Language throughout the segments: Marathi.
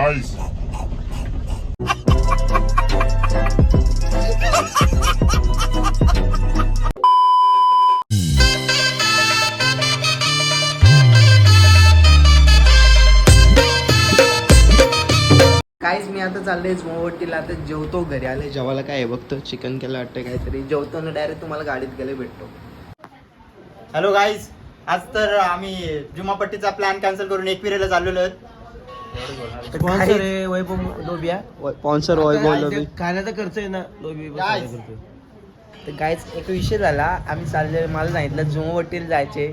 Guys. काहीच मी आता चाललोय मोवटीला आता जेवतो घरी. आले जेवायला काय बघतो चिकन केलं वाटतं काहीतरी. जेवतो ना डायरेक्ट तुम्हाला गाडीत गेले भेटतो. हॅलो गाईज आज तर आम्ही जुमापट्टीचा प्लॅन कॅन्सल करून एकविरेला चाललेलो आहेत. स्पॉन्सर आहे वैभव लोबिया. स्पॉन्सर वैभव खाण्याचा खर्च आहे ना लोबी. तर काहीच एक विषय झाला. आम्ही चालले मला सांगितलं जुमोवट्टीला जायचे.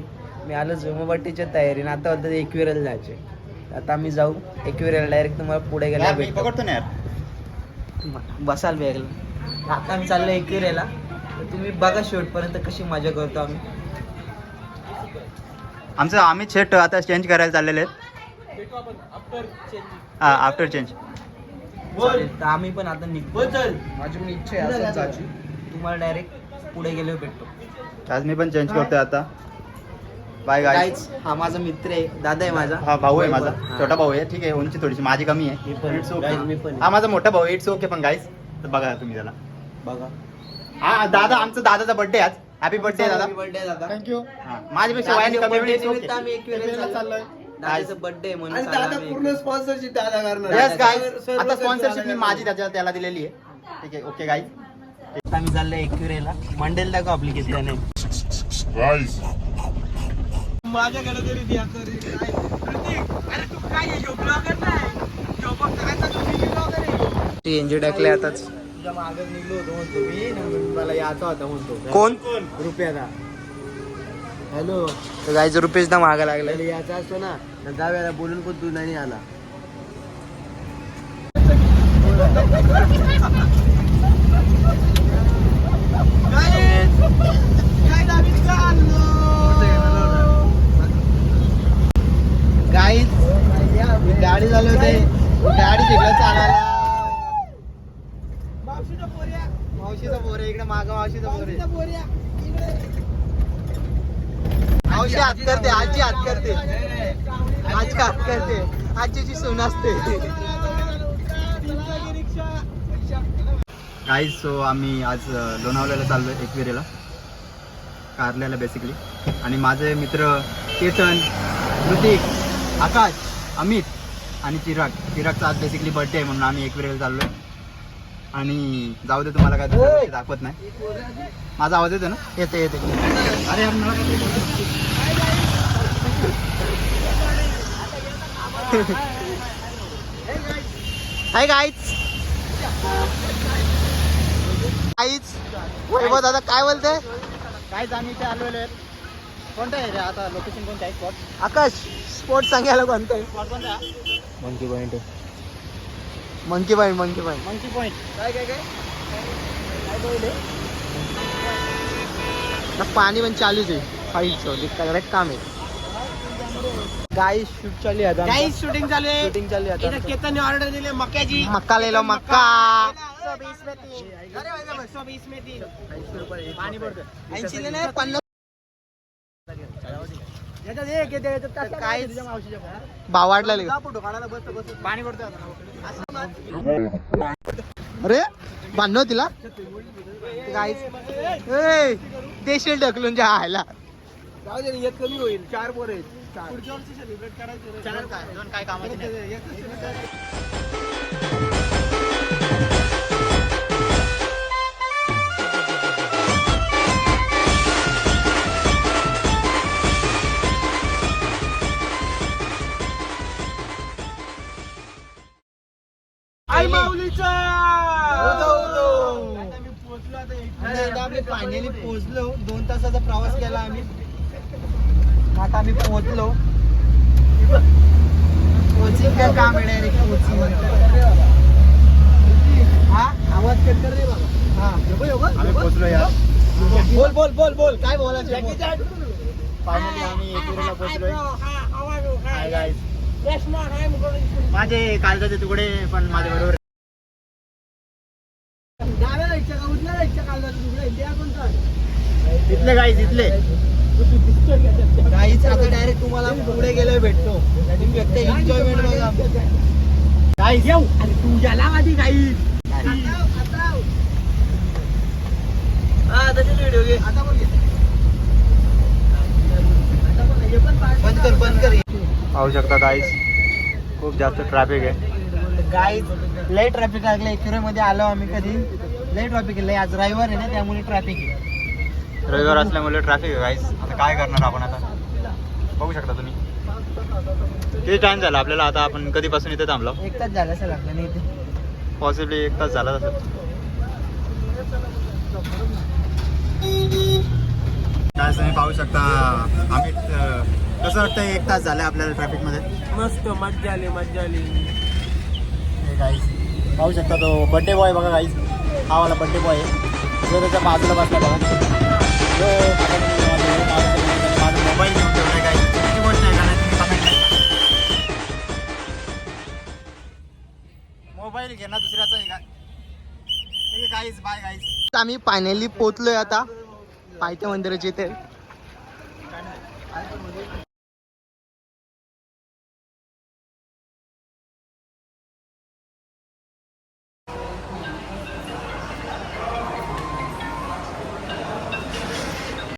मी आलो जुमोवट्टीच्या तयारीने. आता होतं एकविराला जायचे. आता आम्ही जाऊ. एकविराला डायरेक्ट तुम्हाला पुढे गेला पकडतो ना यार. बसाल बॅगला आता आम्ही चाललो एकविरेला तर तुम्ही बघा शेवटपर्यंत कशी मजा करतो आम्ही. आमचं आम्ही शेट आता चेंज करायला चाललेले आहेत. हा आफ्टर चेंज चालेल, तर आम्ही पण आता निघतो. माझी पण इच्छा आहे असंच जायची. तुम्हाला डायरेक्ट पुढे गेल्यावर भेटतो. आज मी पण चेंज करतोय आता. बाय गाईज हा माझा मित्र आहे. दादा आहे माझा. हा भाऊ आहे माझा. हा. छोटा भाऊ आहे. ठीक आहे उंची थोडीशी. माझी कमी आहे. मी पण. It's okay. guys, मी पण हा माझा मोठा भाऊ इट्स ओके पण गाईज तर बघा तुम्ही त्याला. बघा. हा दादा आमचा दादाचा बर्थडे आज. हॅपी बर्थडे दादा. बर्थडे दादा. थँक्यू माझ्यापेक्षा वयाने कमी आहे, it's निमित्त okay. आम्ही एकविरेला चाललोय. दादाचा बर्थडे म्हणून आणि दादा पूर्ण स्पॉन्सरशिप दादा करणार. येस गाईज सर्व आता स्पॉन्सरशिप मी माझी. त्याच्या त्याला दिलेली आहे. ठीक आहे ओके गाईज आता आम्ही चाललोय एकविरेला. मंडेल दाखव आपली किती. माझ्याकडे तरी द्या तरी काय? प्रतीक, अरे तू काय आहे, ह्यो blogger नाही. एनजी टाकले आताच. तुझ्या मागे निघलो होतो म्हणतो मी मला याचा होता म्हणतो. कोण? रुपयाला हॅलो. गायचं रुपयेच ना मागा लागले याचा असतो ना. तर दहाव्याला बोलून पण तू नाही आला गाईच गाडी चालवते गाडी तिकडे चालायला मावशीचा पोर आहे इकडे माग मावशीचा पोर आहे मावशी हात करते आजी हात करते. आजी हात करते. आजीची सून असते. काही सो आम्ही आज लोणावल्याला लोणावळ्याला चाललो आहे एकविरेला. कारल्याला बेसिकली आणि माझे मित्र केतन ऋतिक आकाश अमित आणि चिराग. चिरागचा आज बेसिकली बर्थडे आहे म्हणून आम्ही एकविरेला चाललो आहे आणि जाऊ दे तुम्हाला काय दाखवत नाही. माझा आवाज येतो ना? येते येते अरे यार, मला काय हाय गाईच गाईच वैभव दादा काय बोलते? काहीच आम्ही इथे आलेलो आहेत. कोणतं आहे रे आता लोकेशन कोणतं आहे? स्पॉट आकाश स्पोर्ट सांगायला कोणतं स्पॉट कोणता? आहे monkey point monkey point monkey point monkey point काय काय? काय ना पाणी पण चालूच आहे. फाईटचं करेक्ट काम आहे. गाई शूट चालू आहे काही शूटिंग चालू आहे. शूटिंग चालू आहे इथं आता केतनने ऑर्डर दिली मक्याची. मक्का ले लो मक्का. पाणी पडतं ऐंशी ले नाही, पन्नास. याच्यात एक येते याच्यात तर काय? काहीच- तुझ्या मावशीच्या घरात. भाव वाढला लगे. फोटो काढायला बसतो बसतो. पाणी पडतं आता. अरे बांधव तिला गाईच ए, देशील ढकलून जा आयला जाऊ दे एक कमी होईल. चार पोर आहेत. चार. पुढच्या वर्षी सेलिब्रेट करायचं चार काय? दोन काय कामाचे नाही. आई माऊलीचा! उदो, उदो. आता मी पोहोचलो आता आम्ही फायनली पोहोचलो. दोन तासाचा प्रवास केला आम्ही. आता आम्ही पोहोचलो. कोचिंग काय काम आहे डायरेक्ट कोचिंग हा? आवाज कट कर रे बाबा. हा. आम्ही पोहोचलो यार. बोल बोल बोल बोल. काय बोलायचं बोल. फायनली आम्ही एकविरेला पोहोचलोय. हाय. गाईज माझे काळजाचे तुकडे पण माझ्या बरोबर. इथले गाईज इथले. काहीच आता डायरेक्ट तुम्हाला पुढे गेल्यावर भेटतो. तुम्ही फक्त एन्जॉयमेंट बघा. येऊ. हा तसेच व्हिडिओ घे. आता बोल बंद कर बंद कर. पाहू शकता गाईस खूप जास्त ट्रॅफिक आहे. गाईज लय ट्रॅफिक लागलं एकविरा मध्ये आलो आम्ही कधी. लय ट्रॅफिक आहे. लय आज रविवार आहे ना त्यामुळे ट्रॅफिक आहे. रविवार असल्यामुळे ट्रॅफिक आहे गाईस आता काय करणार आपण आता? बघू शकता तुम्ही. किती टाइम झाला आपल्याला? आता आपण कधीपासून इथे थांबलो? एक तास झालं असं लागलं नाही इथे. पॉसिबली एक तास झाला असेल. काय तुम्ही पाहू शकता आम्ही कसं वाटतं एक तास झालं आपल्याला ट्रॅफिकमध्ये मस्त मज्जा आली मज्जा आली. हे गाईज पाहू शकता तो बड्डे बॉय बघा गाईज हा वाला बड्डे बॉय आहे. जो त्याच्या बाजूला बसला बघा. मोबाईल घेऊन किती गोष्ट आहे का तुम्ही दुसऱ्याचा आहे का ठीक आहे बाय गाईज आम्ही फायनली पोचलोय आता. पायथ्या मंदिराच्या इथे.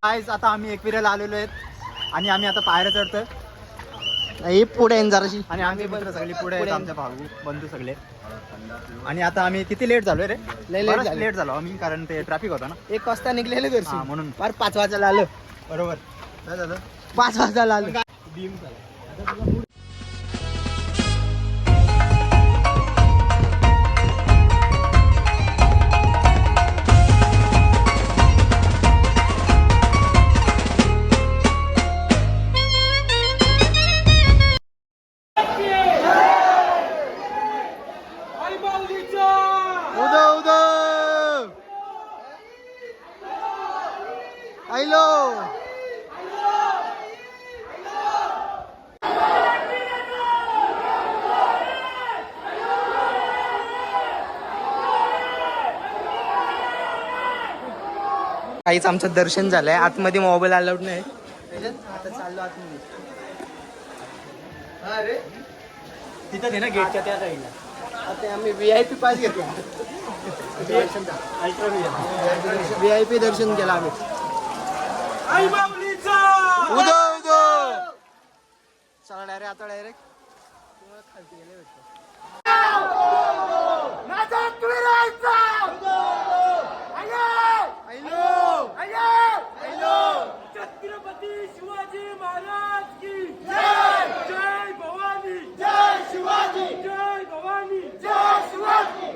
गाईज आता आम्ही एकविऱ्याला आलेलो आहेत. आणि आम्ही आता पायऱ्या चढतोय. हे पुढे आहे जराशी. आणि आम्ही मित्र सगळे पुढे आहेत आमच्या भाऊ बंधू सगळे. आणि आता आम्ही किती लेट झालोय रे? लय late झालो. लेट झालो आम्ही कारण ते ट्रॅफिक होता ना. एक वाजता निघलेलं हा, म्हणून. फार पाच वाजायला आलं. बरोबर. काय झालं पाच वाजायला आलं. हॅलो काहीच आमचं दर्शन झालंय. आतमध्ये मोबाईल अलाउड नाही. आता चाललो आतमध्ये अरे. तिथं दे ना गेटच्या त्या साईडला आता आम्ही व्ही आय पी पास घेतला. व्ही आय पी दर्शन केलं आम्ही. उदो उदो चला डायरेक्ट आता डायरेक्ट छत्रपती शिवाजी महाराज की जय जय भवानी जय शिवाजी जय भवानी जय शिवाजी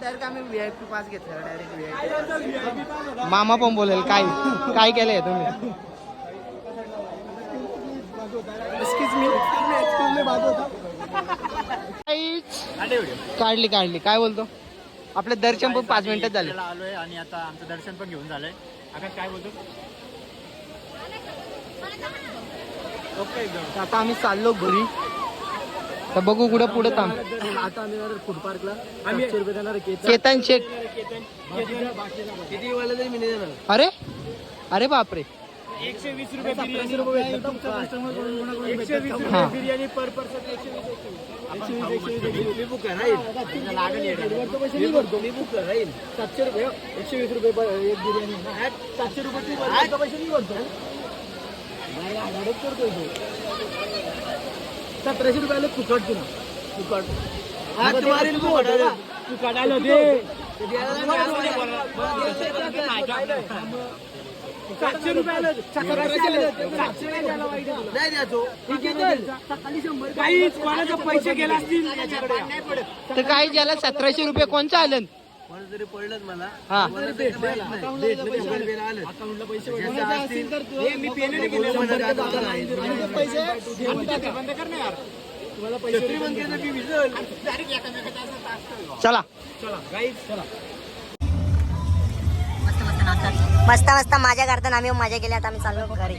डायरेक्ट आम्ही व्ही आय पी पास घेतला डायरेक्ट व्ही आय आता VIP पास होता. मामा पण बोलेल काय काय केलंय तुम्ही. काढली काढली. काय बोलतो? आपलं दर्शन पण पाच मिनिटात झालं. आलोय आणि आता आमचं दर्शन पण घेऊन झालंय. आकाश काय बोलतो? ओके एकदम आता आम्ही चाललो घरी. तर बघू कुठं पुढे थांब. आता आम्ही जाणार फूड पार्कला आम्ही रुपये जाणार केतन शेख. किती वाला तरी मी नाही अरे? अरे बापरे. एकशे वीस रुपये बिर्याणी एकशे बिर्याणी पर पर्सन एकशे वीस एकशे वीस मी बुक राहील मी बुक सातशे रुपये एकशे वीस रुपये पर- एक बिर्याणी सातशे रुपये पैसे मी भरतो नाही, करतोय तो. सतराशे रुपयाला फुकट तुला फुकट. हा तुम्हाला फुकट आलं? ते. सातशे रुपयाला सतराशे आलं. सातशे नाही द्यायचो. काहीच कोणाचे पैसे गेले असतील? त्याच्याकडे तर काय ज्याला सतराशे रुपये कोणचं तरी मला हा बंद केलं की चला. मस्त मस्त. माझ्या करताना आम्ही मजा केली. आता आम्ही चाललो घरी.